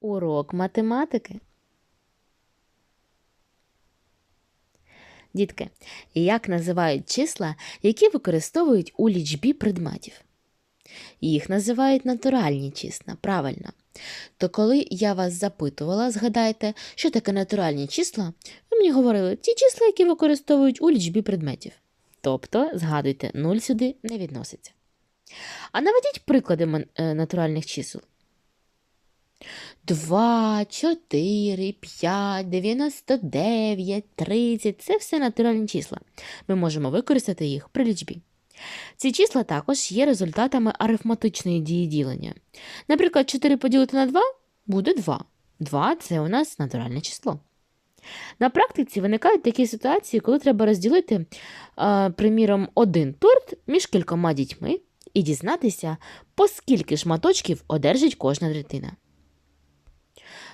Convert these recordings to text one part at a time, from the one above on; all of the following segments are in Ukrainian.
Урок математики. Дітки, як називають числа, які використовують у лічбі предметів? Їх називають натуральні числа, правильно. То коли я вас запитувала, згадайте, що таке натуральні числа, ви мені говорили ті числа, які використовують у лічбі предметів. Тобто, згадуйте, 0 сюди не відноситься. А наведіть приклади е, натуральних чисел. 2, 4, 5, 99, 30 це все натуральні числа. Ми можемо використати їх при лічбі. Ці числа також є результатами арифметичної дії ділення. Наприклад, 4 поділити на 2 буде 2. 2 це у нас натуральне число. На практиці виникають такі ситуації, коли треба розділити, приміром, один торт між кількома дітьми і дізнатися, по скільки шматочків одержить кожна дитина.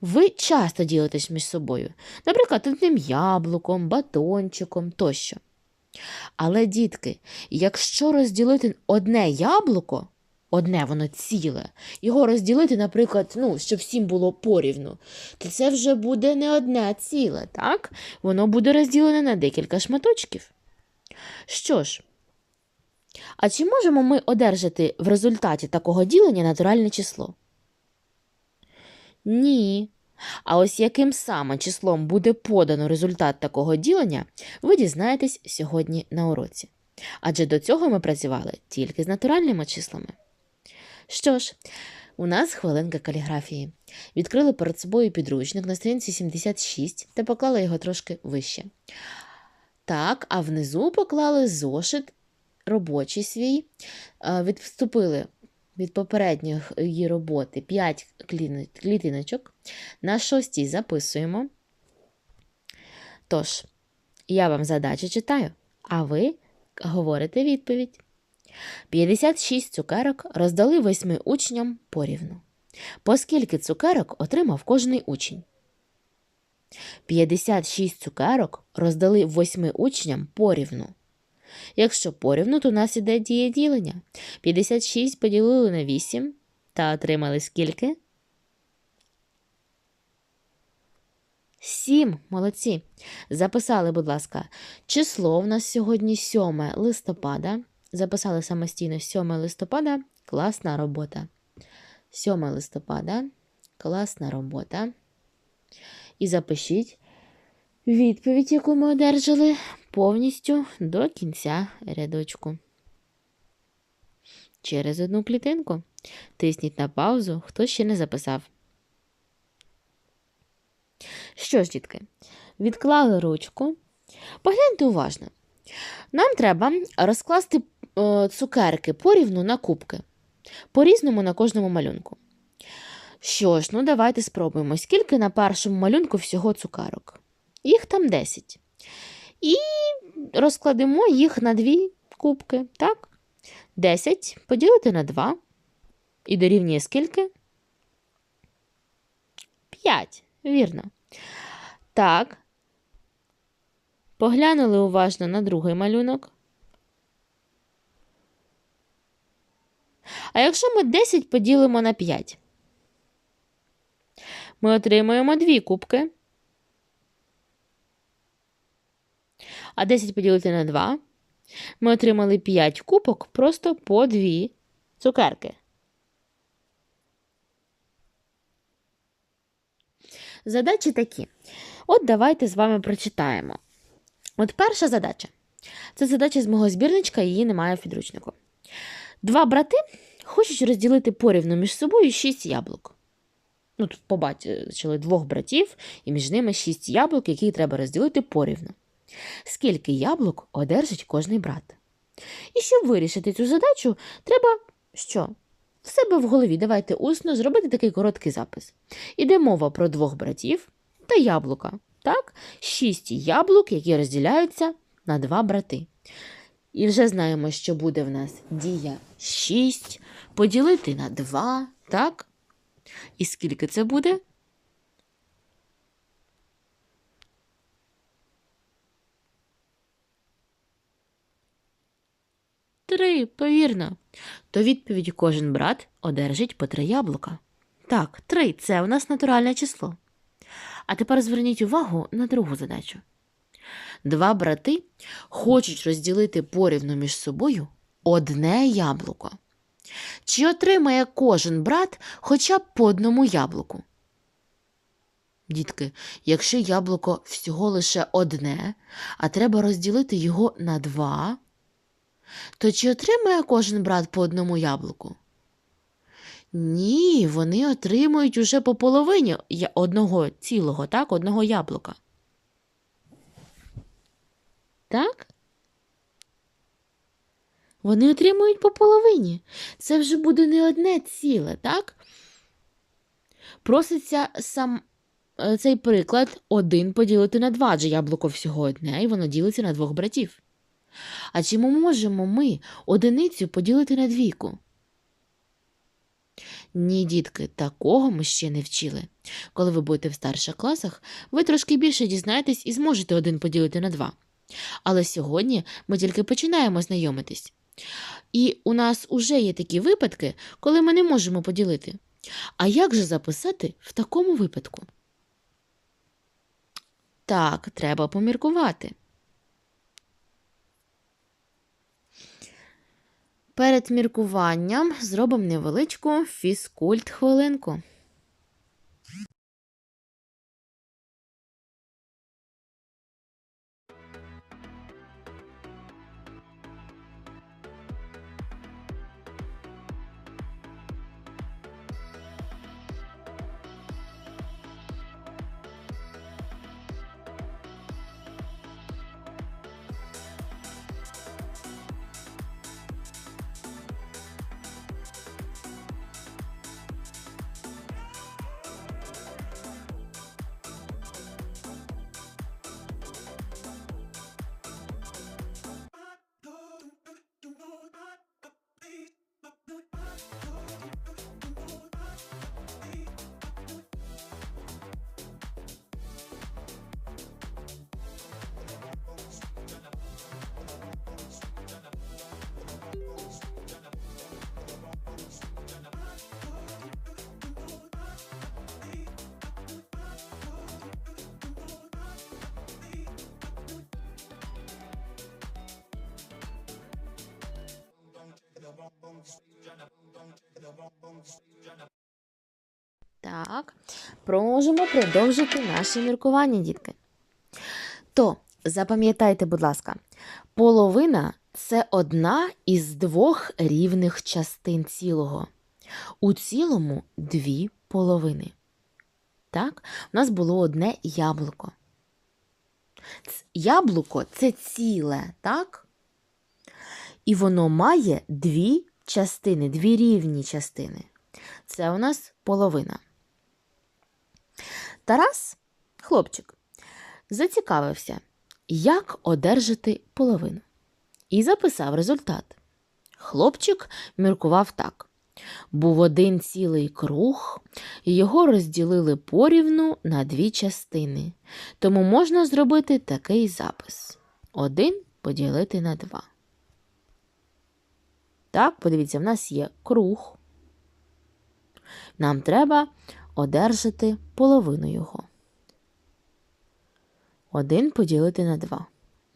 Ви часто ділитесь між собою, наприклад, одним яблуком, батончиком тощо. Але, дітки, якщо розділити одне яблуко, одне воно ціле, його розділити, наприклад, ну, щоб всім було порівну, то це вже буде не одне ціле, так? Воно буде розділене на декілька шматочків. Що ж, а чи можемо ми одержати в результаті такого ділення натуральне число? Ні. А ось яким саме числом буде подано результат такого ділення, ви дізнаєтесь сьогодні на уроці. Адже до цього ми працювали тільки з натуральними числами. Що ж, у нас хвилинка каліграфії. Відкрили перед собою підручник на сторінці 76 та поклали його трошки вище. Так, а внизу поклали зошит робочий свій, е, відступили від попередньої роботи 5 клітиночок. На шостій записуємо. Тож, я вам задачу читаю, а ви говорите відповідь. 56 цукерок роздали восьми учням порівну. По скільки цукерок отримав кожний учень? 56 цукерок роздали восьми учням порівну. Якщо порівну, то у нас іде діє ділення. 56 поділили на 8 та отримали скільки? 7. Молодці. Записали, будь ласка, число в нас сьогодні 7 листопада. Записали самостійно 7 листопада. Класна робота. 7 листопада. Класна робота. І запишіть відповідь, яку ми одержали повністю до кінця рядочку. Через одну клітинку. Тисніть на паузу, хто ще не записав. Що ж, дітки, відклали ручку. Погляньте уважно. Нам треба розкласти цукерки порівну на кубки. По-різному на кожному малюнку. Що ж, ну давайте спробуємо. Скільки на першому малюнку всього цукерок? Їх там 10. І розкладемо їх на дві кубки. Так? 10 поділити на 2. І дорівнює скільки? 5. Вірно. Так. Поглянули уважно на другий малюнок. А якщо ми 10 поділимо на 5, ми отримаємо дві кубки. А 10 поділити на 2. Ми отримали 5 кубок просто по 2 цукерки. Задачі такі. От давайте з вами прочитаємо. От перша задача. Це задача з мого збірничка, її немає в підручнику. Два брати хочуть розділити порівну між собою 6 яблук. Ну, тут побачили двох братів, і між ними 6 яблук, які треба розділити порівну. Скільки яблук одержить кожний брат? І щоб вирішити цю задачу, треба що? В себе в голові давайте усно зробити такий короткий запис. Іде мова про двох братів та яблука. Так? Шість яблук, які розділяються на два брати. І вже знаємо, що буде в нас дія 6 поділити на 2, так? І скільки це буде? три, повірно. То відповідь кожен брат одержить по три яблука. Так, три це у нас натуральне число. А тепер зверніть увагу на другу задачу. Два брати хочуть розділити порівну між собою одне яблуко. Чи отримає кожен брат хоча б по одному яблуку? Дітки, якщо яблуко всього лише одне, а треба розділити його на два, то чи отримає кожен брат по одному яблуку? Ні, вони отримують уже по половині одного цілого, так, одного яблука. Так? Вони отримують по половині. Це вже буде не одне ціле, так? Проситься сам е, цей приклад один поділити на два, адже яблуко всього одне, і воно ділиться на двох братів. А чи ми можемо ми одиницю поділити на двійку? Ні, дітки, такого ми ще не вчили. Коли ви будете в старших класах, ви трошки більше дізнаєтесь і зможете один поділити на два. Але сьогодні ми тільки починаємо знайомитись. І у нас уже є такі випадки, коли ми не можемо поділити. А як же записати в такому випадку? Так, треба поміркувати. Перед міркуванням зробимо невеличку фізкульт хвилинку. うん。Так, можемо продовжити наше міркування, дітки. То запам'ятайте, будь ласка, половина це одна із двох рівних частин цілого. У цілому дві половини. Так, у нас було одне яблуко. Яблуко це ціле, так? І воно має дві частини, дві рівні частини. Це у нас половина. Тарас, хлопчик, зацікавився, як одержати половину. І записав результат. Хлопчик міркував так. Був один цілий круг, його розділили порівну на дві частини. Тому можна зробити такий запис: один поділити на два. Так, подивіться, в нас є круг. Нам треба одержати половину його. Один поділити на два.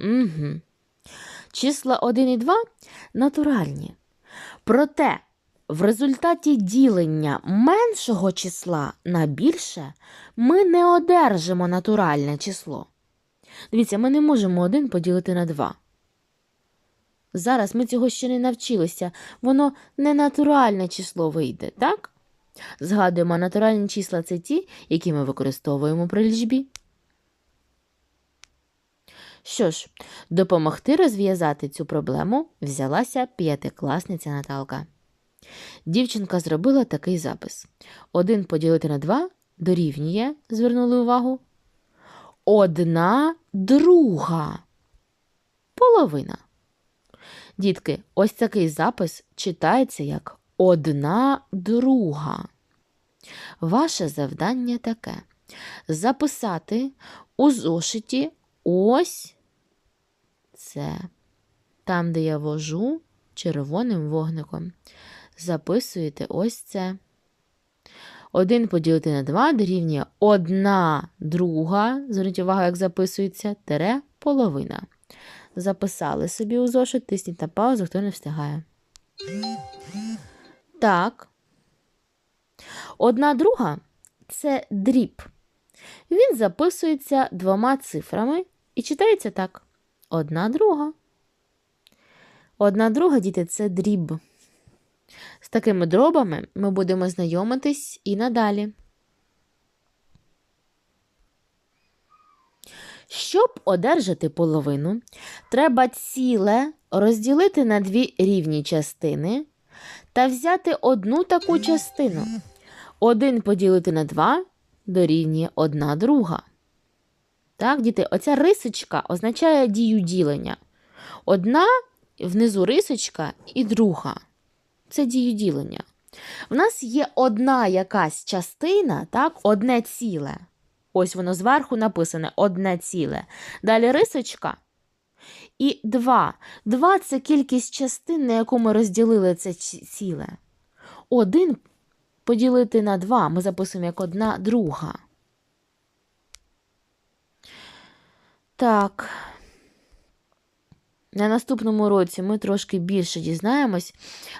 Угу. Числа 1 і 2 натуральні. Проте в результаті ділення меншого числа на більше ми не одержимо натуральне число. Дивіться, ми не можемо 1 поділити на 2. Зараз ми цього ще не навчилися. Воно не натуральне число вийде, так? Згадуємо, натуральні числа це ті, які ми використовуємо при лічбі. Що ж, допомогти розв'язати цю проблему взялася п'ятикласниця Наталка. Дівчинка зробила такий запис: 1 поділити на 2 дорівнює, звернули увагу. Одна друга. Половина. Дітки, ось такий запис читається як одна друга. Ваше завдання таке: записати у зошиті ось це. Там, де я вожу червоним вогником. Записуєте ось це. 1 поділити на 2 дорівнює 1 друга. Зверніть увагу, як записується, тере половина. Записали собі у зошит, тисніть на паузу, хто не встигає. Так. Одна друга це дріб. Він записується двома цифрами і читається так. Одна друга. Одна друга, діти, це дріб. З такими дробами ми будемо знайомитись і надалі. Щоб одержати половину, треба ціле розділити на дві рівні частини та взяти одну таку частину. Один поділити на два дорівнює одна друга. Так, діти, оця рисочка означає дію ділення. Одна внизу рисочка і друга. Це дію ділення. В нас є одна якась частина, так, одне ціле. Ось воно зверху написане одне ціле. Далі рисочка. І два. Два це кількість частин, на яку ми розділили це ціле. Один поділити на два ми записуємо як одна друга. Так. На наступному році ми трошки більше дізнаємось,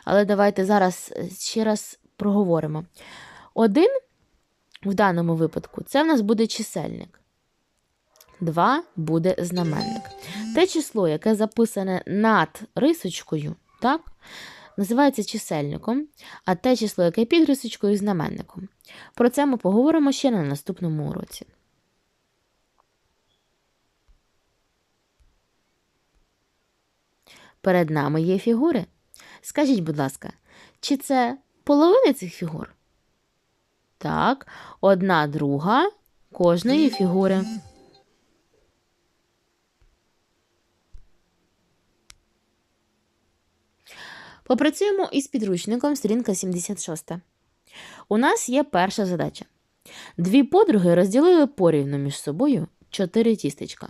але давайте зараз ще раз проговоримо. Один в даному випадку це в нас буде чисельник. 2 буде знаменник. Те число, яке записане над рисочкою, так, називається чисельником, а те число, яке під рисочкою знаменником. Про це ми поговоримо ще на наступному уроці. Перед нами є фігури. Скажіть, будь ласка, чи це половина цих фігур? Так, одна друга кожної фігури. Попрацюємо із підручником сторінка 76. У нас є перша задача. Дві подруги розділили порівну між собою чотири тістечка.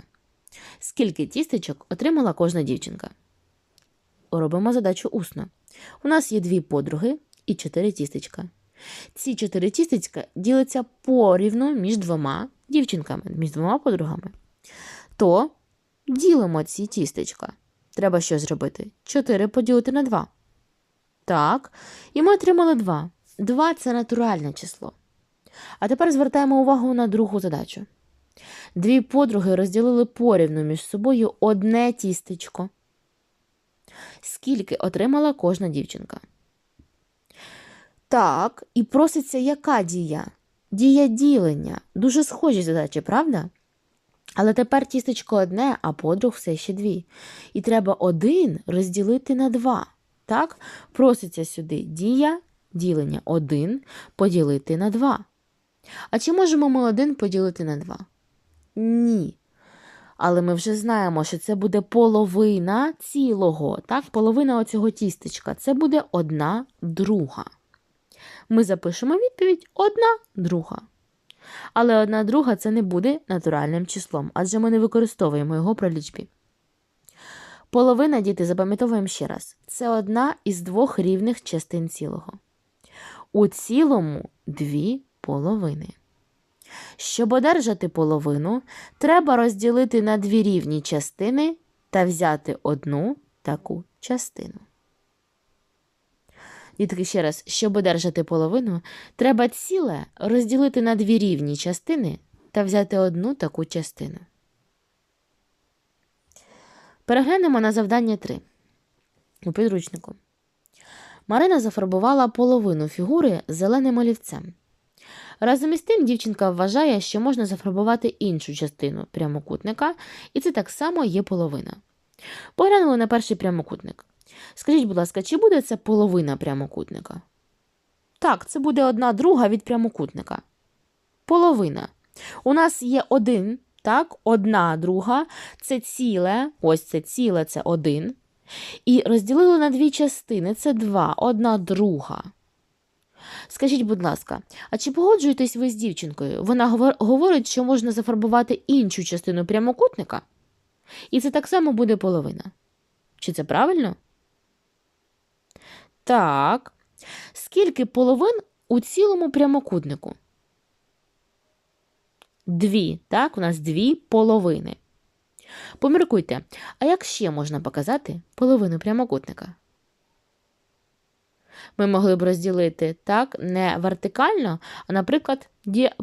Скільки тістечок отримала кожна дівчинка? Робимо задачу усно. У нас є дві подруги і чотири тістечка. Ці чотири тістечка діляться порівну між двома дівчинками, між двома подругами. То ділимо ці тістечка. Треба що зробити? 4 поділити на 2. Так. І ми отримали 2. 2 це натуральне число. А тепер звертаємо увагу на другу задачу. Дві подруги розділили порівну між собою одне тістечко. Скільки отримала кожна дівчинка? Так, і проситься яка дія? Дія ділення. Дуже схожі задачі, правда? Але тепер тістечко одне, а подруг все ще дві. І треба один розділити на два. Так, проситься сюди дія ділення 1 поділити на 2. А чи можемо ми 1 поділити на 2? Ні. Але ми вже знаємо, що це буде половина цілого. Так, половина оцього тістечка. Це буде одна друга. Ми запишемо відповідь одна друга. Але одна друга це не буде натуральним числом, адже ми не використовуємо його при лічбі. Половина діти запам'ятовуємо ще раз. Це одна із двох рівних частин цілого. У цілому дві половини. Щоб одержати половину, треба розділити на дві рівні частини та взяти одну таку частину. Дітки, ще раз, щоб одержати половину, треба ціле розділити на дві рівні частини та взяти одну таку частину. Переглянемо на завдання 3 у підручнику. Марина зафарбувала половину фігури зеленим олівцем. Разом із тим, дівчинка вважає, що можна зафарбувати іншу частину прямокутника, і це так само є половина. Поглянули на перший прямокутник. Скажіть, будь ласка, чи буде це половина прямокутника? Так, це буде одна друга від прямокутника. Половина. У нас є один так, одна друга це ціле, ось це ціле це один. І розділили на дві частини це два, одна друга. Скажіть, будь ласка, а чи погоджуєтесь ви з дівчинкою? Вона говорить, що можна зафарбувати іншу частину прямокутника, і це так само буде половина. Чи це правильно? Так. Скільки половин у цілому прямокутнику? Дві. Так, у нас дві половини. Поміркуйте, а як ще можна показати половину прямокутника? Ми могли б розділити так, не вертикально, а, наприклад,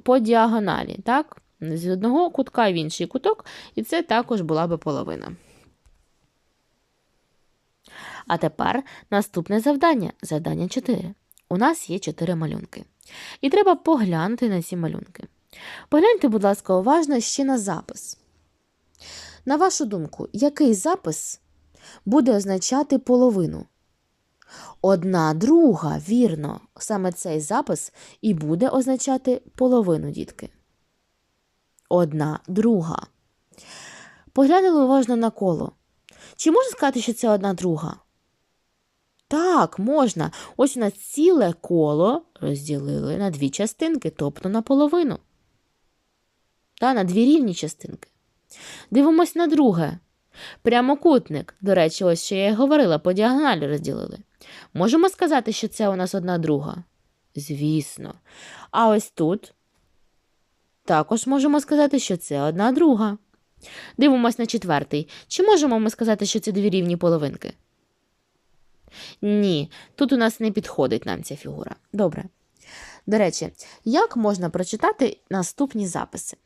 по діагоналі. Так? З одного кутка в інший куток, і це також була би половина. А тепер наступне завдання. Завдання 4. У нас є 4 малюнки. І треба поглянути на ці малюнки. Погляньте, будь ласка, уважно ще на запис. На вашу думку, який запис буде означати половину? Одна друга, вірно, саме цей запис і буде означати половину, дітки. Одна друга. Поглянули уважно на коло. Чи можна сказати, що це одна друга? Так, можна. Ось у нас ціле коло розділили на дві частинки, тобто на половину. Та, на дві рівні частинки. Дивимось на друге. Прямокутник. До речі, ось що я і говорила, по діагоналі розділили. Можемо сказати, що це у нас одна друга? Звісно. А ось тут також можемо сказати, що це одна друга. Дивимось на четвертий. Чи можемо ми сказати, що це дві рівні половинки? Ні, тут у нас не підходить нам ця фігура. Добре. До речі, як можна прочитати наступні записи?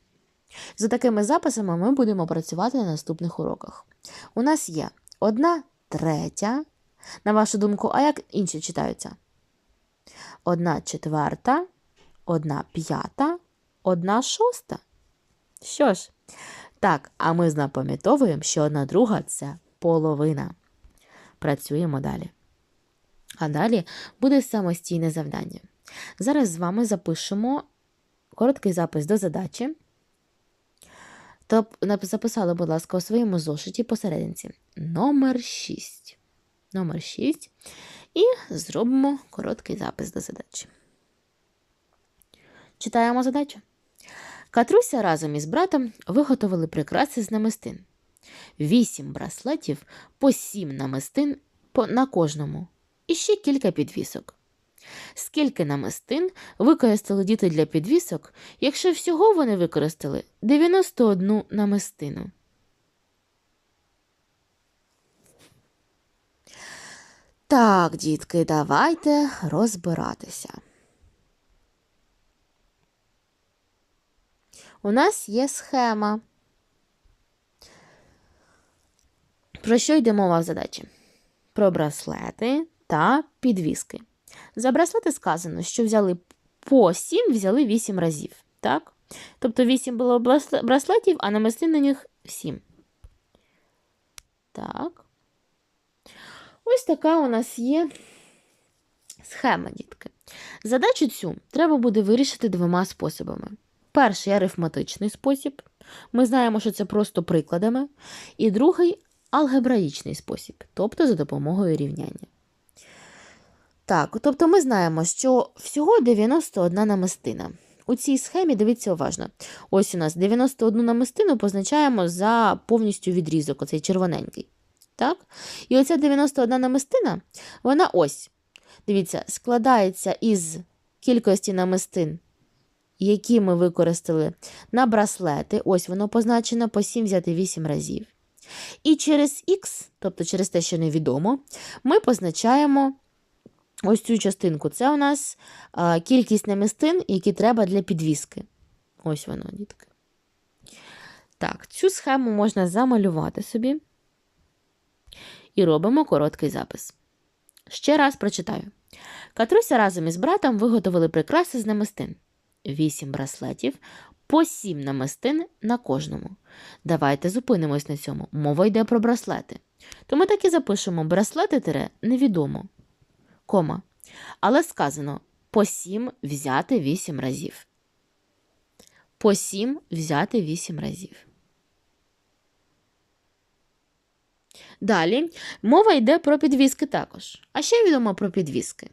За такими записами ми будемо працювати на наступних уроках. У нас є одна третя. На вашу думку, а як інші читаються? Одна четверта, одна п'ята, одна шоста. Що ж, так, а ми запам'ятовуємо, що одна друга це половина. Працюємо далі. А далі буде самостійне завдання. Зараз з вами запишемо короткий запис до задачі. То записали, будь ласка, у своєму зошиті посерединці номер 6. Номер 6. І зробимо короткий запис до задачі. Читаємо задачу. Катруся разом із братом виготовили прикраси з намистин. Вісім браслетів по сім намистин на кожному. І ще кілька підвісок. Скільки намистин використали діти для підвісок, якщо всього вони використали 91 намистину? Так, дітки, давайте розбиратися. У нас є схема. Про що йде мова в задачі? Про браслети та підвіски. За браслети сказано, що взяли по 7, взяли 8 разів. Так? Тобто 8 було браслетів, а намистин на них 7. Так. Ось така у нас є схема, дітки. Задачу цю треба буде вирішити двома способами. Перший арифметичний спосіб. Ми знаємо, що це просто прикладами. І другий алгебраїчний спосіб, тобто за допомогою рівняння. Так, тобто ми знаємо, що всього 91 намистина. У цій схемі дивіться уважно. Ось у нас 91 намистину позначаємо за повністю відрізок, оцей червоненький. Так? І оця 91 намистина, вона ось. Дивіться, складається із кількості намистин, які ми використали на браслети. Ось воно позначено по 7 взяти 8 разів. І через Х, тобто через те, що невідомо, ми позначаємо ось цю частинку. Це у нас кількість намистин, які треба для підвіски. Ось воно, дітки. Так, цю схему можна замалювати собі. І робимо короткий запис. Ще раз прочитаю. Катруся разом із братом виготовили прикраси з намистин. Вісім браслетів, по сім намистин на кожному. Давайте зупинимось на цьому. Мова йде про браслети. То ми так і запишемо браслети тире невідомо. Кома. Але сказано по сім взяти вісім разів. По сім взяти вісім разів. Далі мова йде про підвіски також. А ще відомо про підвіски.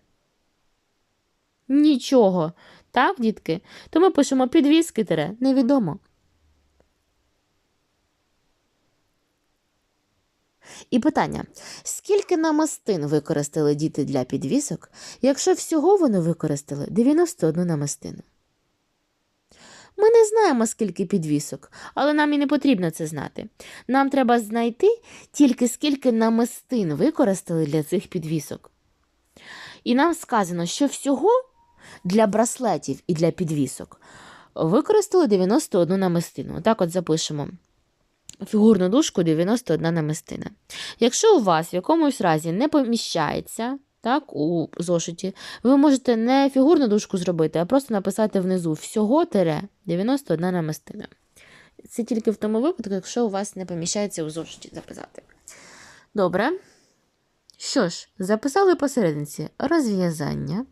Нічого. Так, дітки? То ми пишемо підвіски тире невідомо. І питання: скільки намистин використали діти для підвісок, якщо всього вони використали 91 намистину? Ми не знаємо, скільки підвісок, але нам і не потрібно це знати. Нам треба знайти тільки скільки намистин використали для цих підвісок. І нам сказано, що всього для браслетів і для підвісок використали 91 намистину. Так от запишемо. Фігурну дужку 91 намистина. Якщо у вас в якомусь разі не поміщається так, у зошиті, ви можете не фігурну дужку зробити, а просто написати внизу всього тире 91 намистина. Це тільки в тому випадку, якщо у вас не поміщається у зошиті записати. Добре. Що ж, записали посерединці розв'язання.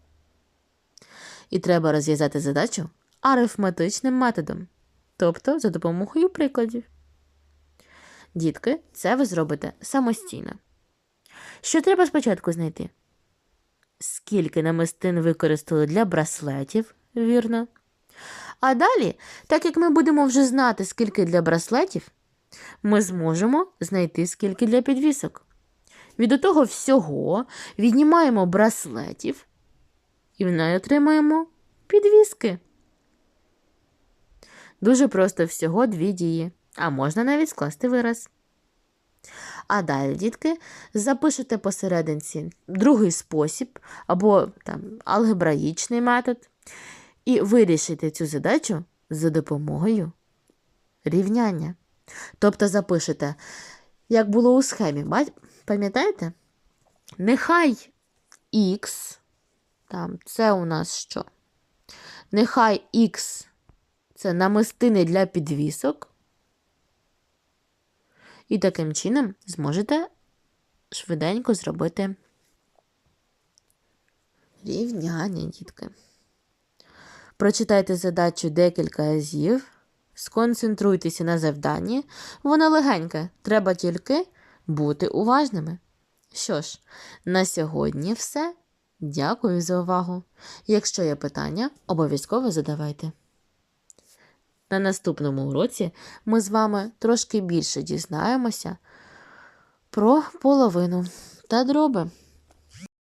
І треба розв'язати задачу арифметичним методом, тобто за допомогою прикладів. Дітки, це ви зробите самостійно. Що треба спочатку знайти? Скільки намистин використали для браслетів, вірно. А далі, так як ми будемо вже знати, скільки для браслетів, ми зможемо знайти скільки для підвісок. Від того всього віднімаємо браслетів і в неї отримаємо підвіски. Дуже просто всього дві дії, а можна навіть скласти вираз. А далі, дітки, запишете посерединці другий спосіб або там алгебраїчний метод, і вирішите цю задачу за допомогою рівняння. Тобто запишете, як було у схемі, пам'ятаєте? Нехай х, там, це у нас що? Нехай х це намистини для підвісок. І таким чином зможете швиденько зробити рівняння, дітки. Прочитайте задачу декілька разів, сконцентруйтеся на завданні. Воно легеньке, треба тільки бути уважними. Що ж, на сьогодні все. Дякую за увагу. Якщо є питання, обов'язково задавайте. На наступному уроці ми з вами трошки більше дізнаємося про половину та дроби.